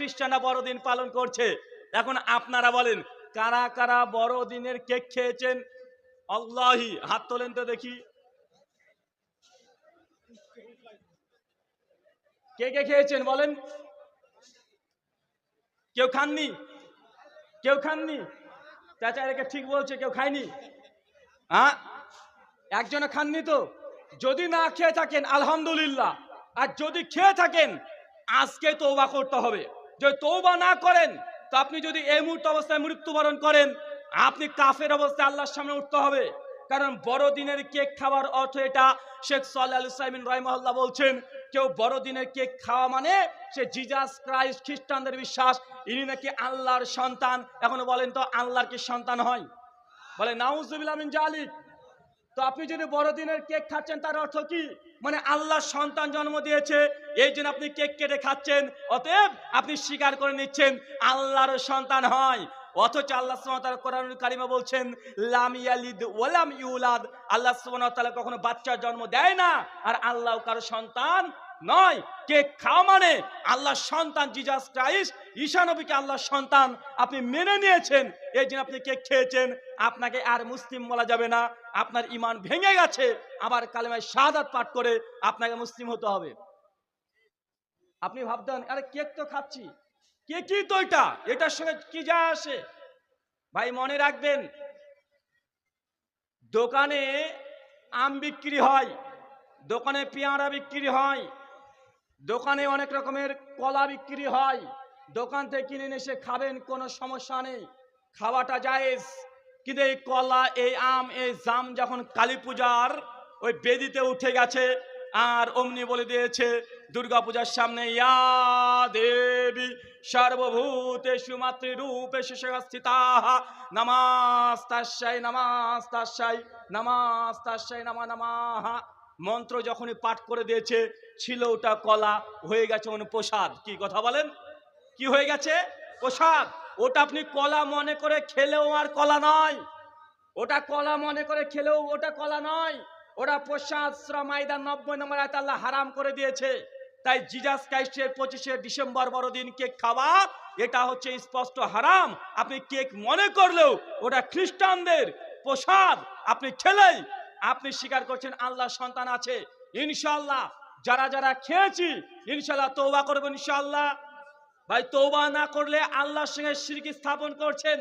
খ্রিস্টানরা বড়দিন পালন করছে। এখন আপনারা বলেন, কারা কারা বড়দিনের কেক খেয়েছেন? আল্লাহি, হাত তোলেন তো দেখি। কে কে খেয়েছেন বলেন? কেউ খাননি? কেউ খাননি? চাচা এটাকে ঠিক বলছে, কেউ খায়নি? হ্যাঁ? একজনে খাননি তো? যদি না খেয়ে থাকেন, আলহামদুলিল্লাহ। আর যদি খেয়ে থাকেন, আজকে তৌবা করতে হবে। যদি তৌবা না করেন, তো আপনি যদি এই মুহূর্ত অবস্থায় মৃত্যুবরণ করেন, আপনি কাফের অবস্থায় আল্লাহর সামনে উঠতে হবে। কারণ বড়দিনের কেক খাওয়ার অর্থ এটা, শেখ সাল্লাহ সাইমিন রহমহল্লা বলছেন, কেউ বড়দিনের কেক খাওয়া মানে সে জিজাস, ক্রাইস্ট, খ্রিস্টানদের বিশ্বাস, ইনি নাকি আল্লাহর সন্তান। এখনও বলেন তো আল্লাহর কি সন্তান হয়? বলে নাউজুবিল্লাহ মিন জালিক তো আপনি যদি বড়দিনের কেক খাচ্ছেন, তার অর্থ কি? মানে আল্লাহ সন্তান জন্ম দিয়েছে, এই জন্য আপনি কেক কেটে খাচ্ছেন, অতএব আপনি স্বীকার করে নিচ্ছেন আল্লাহর সন্তান হয়। অথচ আল্লাহ কারিমা বলছেন, লাম ইউলাদ। আল্লাহ কখনো বাচ্চার জন্ম দেয় না, আর আল্লাহ কারও সন্তান নয় কেক খাওয়া মানে? আল্লাহ সন্তান জিজাস ক্রাইস্ট ঈশা নবীকে আল্লাহ সন্তান আপনি মেনে নিয়েছেন। এই জন্য আপনি কেক খেয়েছেন। আপনাকে আর মুসলিম বলা যাবে না। আপনার ইমান ভেঙে গেছে। আবার কালেমায় শাহাদাত পাঠ করে আপনাকে মুসলিম হতে হবে। আপনি ভাবতেন, আরে কেক তো খাচ্ছি। কেকই তো এটা? এটার সঙ্গে কি যা আসে? ভাই, মনে রাখবেন, দোকানে আম বিক্রি হয়, দোকানে পেয়ারা বিক্রি হয় দোকানে অনেক রকমের কলা বিক্রি হয়। দোকান থেকে কিনে এসে খাবেন, কোনো সমস্যা নেই। খাওয়াটা জায়েজ। কিন্তু এই কলা, এই আম, এই জাম যখন কালী পূজার ওই বেদিতে উঠে গেছে আর অমনি বলে দিয়েছে দুর্গা পূজার সামনে ইয়া দেবী সর্বভূতেষু মাতৃরূপেষু সংস্থিতা নমাস তাস্যাই নমাস তাস্যাই নমাস তাস্যাই নমা নমাহা। মন্ত্র যখনই পাঠ করে দিয়েছে, ছিল ওটা কলা, হয়ে গেছে অনু প্রসাদ। কি কথা বলেন? কি হয়ে গেছে? প্রসাদ। ওটা আপনি কলা মনে করে খেলেও আর কলা নয়। ওটা কলা মনে করে খেলেও ওটা কলা নয়। ওটা প্রসাদ শ্রমাইদা নব্বই নম্বর আয়তে আল্লাহ হারাম করে দিয়েছে। তাই জিজাস ক্রাইস্টের পঁচিশে ডিসেম্বর বড়দিন কেক খাওয়া, এটা হচ্ছে স্পষ্ট হারাম। আপনি কেক মনে করলেও ওটা খ্রিস্টানদের প্রসাদ। আপনি খেলেই আপনি স্বীকার করছেন আল্লাহ সন্তান আছে। ইনশাল্লাহ যারা যারা খেয়েছি ইনশাল্লাহ তৌবা করবেন ইনশাল্লাহ ভাই তৌবা না করলে আল্লাহর সঙ্গে সিরকি স্থাপন করছেন।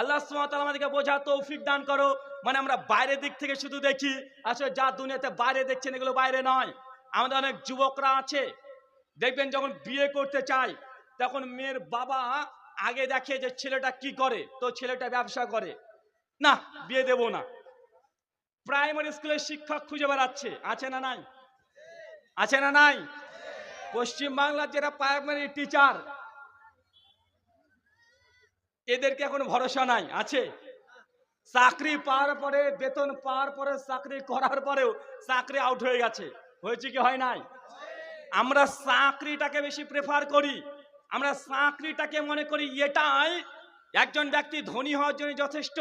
আল্লাহ আমাদেরকে বোঝা তৌফিক দান করো। মানে আমরা বাইরের দিক থেকে শুধু দেখি, আসলে যা দুনিয়াতে বাইরে দেখছেন এগুলো বাইরে নয়। আমাদের অনেক যুবকরা আছে, দেখবেন যখন বিয়ে করতে চায়, তখন মেয়ের বাবা আগে দেখে যে ছেলেটা কি করে, তো ছেলেটা ব্যবসা করে। না, বিয়ে দেব না। প্রাইমারি স্কুলের শিক্ষক খুঁজে বেড়াচ্ছে। আছে না নাই? আছে না নাই? পশ্চিম বাংলার যেটা প্রাইমারি টিচার এদেরকে এখন ভরসা নাই? আছে? চাকরি পাওয়ার পরে, বেতন পাওয়ার পরে, চাকরি করার পরেও চাকরি আউট হয়ে গেছে। হয়েছে কি হয় নাই? আমরা চাকরিটাকে বেশি প্রেফার করি। আমরা চাকরিটাকে মনে করি এটাই একজন ব্যক্তি ধনী হওয়ার জন্য যথেষ্ট।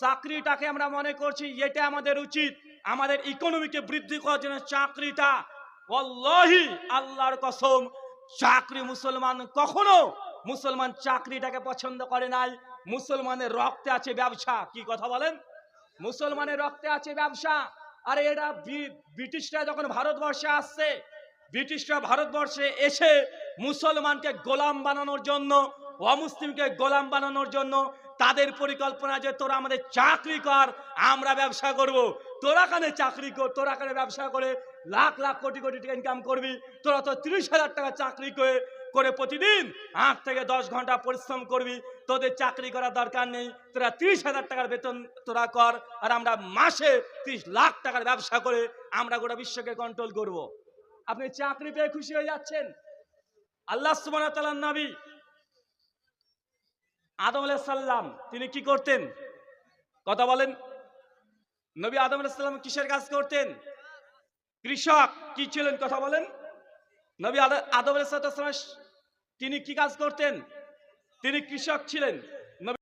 চাকরিটাকে আমরা মনে করছি এটা আমাদের উচিত। আমাদের ইকোনমিকে বৃদ্ধি করার জন্য চাকরিটা। অল্লাহি আল্লাহর কসম, চাকরি মুসলমান কখনো মুসলমান চাকরিটাকে পছন্দ করে নাই। মুসলমানের রক্তে আছে ব্যবসা। কি কথা বলেন? মুসলমানের রক্তে আছে ব্যবসা। আরে বি- ব্রিটিশরা যখন ভারতবর্ষে আসছে, ব্রিটিশরা ভারতবর্ষে এসে মুসলমানকে গোলাম বানানোর জন্য, অমুসলিমকে গোলাম বানানোর জন্য তাদের পরিকল্পনা যে তোরা আমাদের চাকরি কর, আমরা ব্যবসা করব। তোরা কানে চাকরি কর, তোরা কানে ব্যবসা করে লাখ লাখ কোটি কোটি টাকা ইনকাম করবি। তোরা তো তিরিশ হাজার টাকা চাকরি করে করে প্রতিদিন আট থেকে দশ ঘণ্টা পরিশ্রম করবি। তোদের চাকরি করার দরকার নেই। তোরা তিরিশ হাজার টাকার বেতন তোরা কর আর আমরা মাসে তিরিশ লাখ টাকার ব্যবসা করে আমরা গোটা বিশ্বকে কন্ট্রোল করব। আপনি চাকরি পেয়ে খুশি হয়ে যাচ্ছেন? আল্লাহ সুবান নবী আদম সাল্লাম তিনি কি করতেন? কথা বলেন। নবী আদম আলাইসাল্লাম কিসের কাজ করতেন? কৃষক, কি ছিলেন? কথা বলেন। নবী আদ- আদম আলাইহিস তিনি কি কাজ করতেন? তিনি কৃষক ছিলেন।